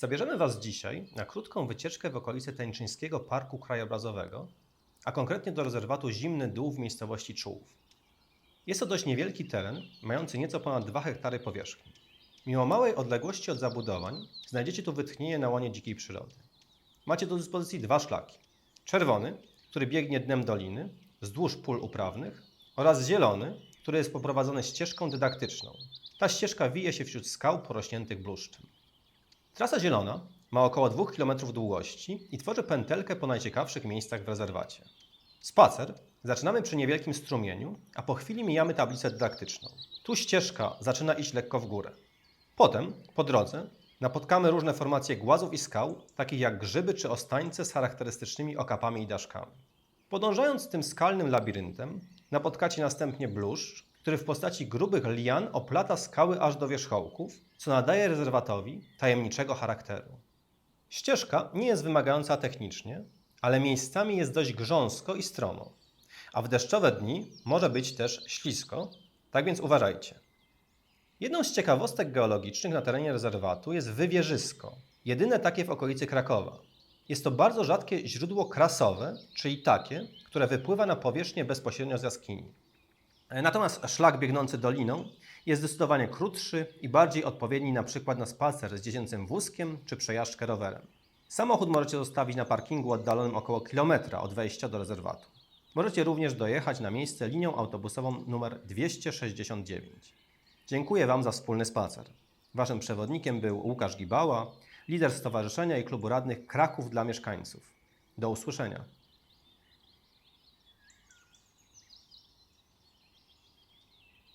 Zabierzemy Was dzisiaj na krótką wycieczkę w okolice Tańczyńskiego Parku Krajobrazowego, a konkretnie do rezerwatu Zimny Dół w miejscowości Czułów. Jest to dość niewielki teren, mający nieco ponad 2 hektary powierzchni. Mimo małej odległości od zabudowań, znajdziecie tu wytchnienie na łonie dzikiej przyrody. Macie do dyspozycji dwa szlaki. Czerwony, który biegnie dnem doliny, wzdłuż pól uprawnych, oraz zielony, który jest poprowadzony ścieżką dydaktyczną. Ta ścieżka wije się wśród skał porośniętych bluszczem. Trasa zielona ma około 2 km długości i tworzy pętelkę po najciekawszych miejscach w rezerwacie. Spacer zaczynamy przy niewielkim strumieniu, a po chwili mijamy tablicę dydaktyczną. Tu ścieżka zaczyna iść lekko w górę. Potem, po drodze, napotkamy różne formacje głazów i skał, takich jak grzyby czy ostańce z charakterystycznymi okapami i daszkami. Podążając tym skalnym labiryntem, napotkacie następnie bluszcz, który w postaci grubych lian oplata skały aż do wierzchołków, co nadaje rezerwatowi tajemniczego charakteru. Ścieżka nie jest wymagająca technicznie, ale miejscami jest dość grząsko i stromo, a w deszczowe dni może być też ślisko, tak więc uważajcie. Jedną z ciekawostek geologicznych na terenie rezerwatu jest wywierzysko, jedyne takie w okolicy Krakowa. Jest to bardzo rzadkie źródło krasowe, czyli takie, które wypływa na powierzchnię bezpośrednio z jaskini. Natomiast szlak biegnący doliną jest zdecydowanie krótszy i bardziej odpowiedni na przykład na spacer z dziecięcym wózkiem czy przejażdżkę rowerem. Samochód możecie zostawić na parkingu oddalonym około kilometra od wejścia do rezerwatu. Możecie również dojechać na miejsce linią autobusową numer 269. Dziękuję Wam za wspólny spacer. Waszym przewodnikiem był Łukasz Gibała, lider Stowarzyszenia i Klubu Radnych Kraków dla Mieszkańców. Do usłyszenia.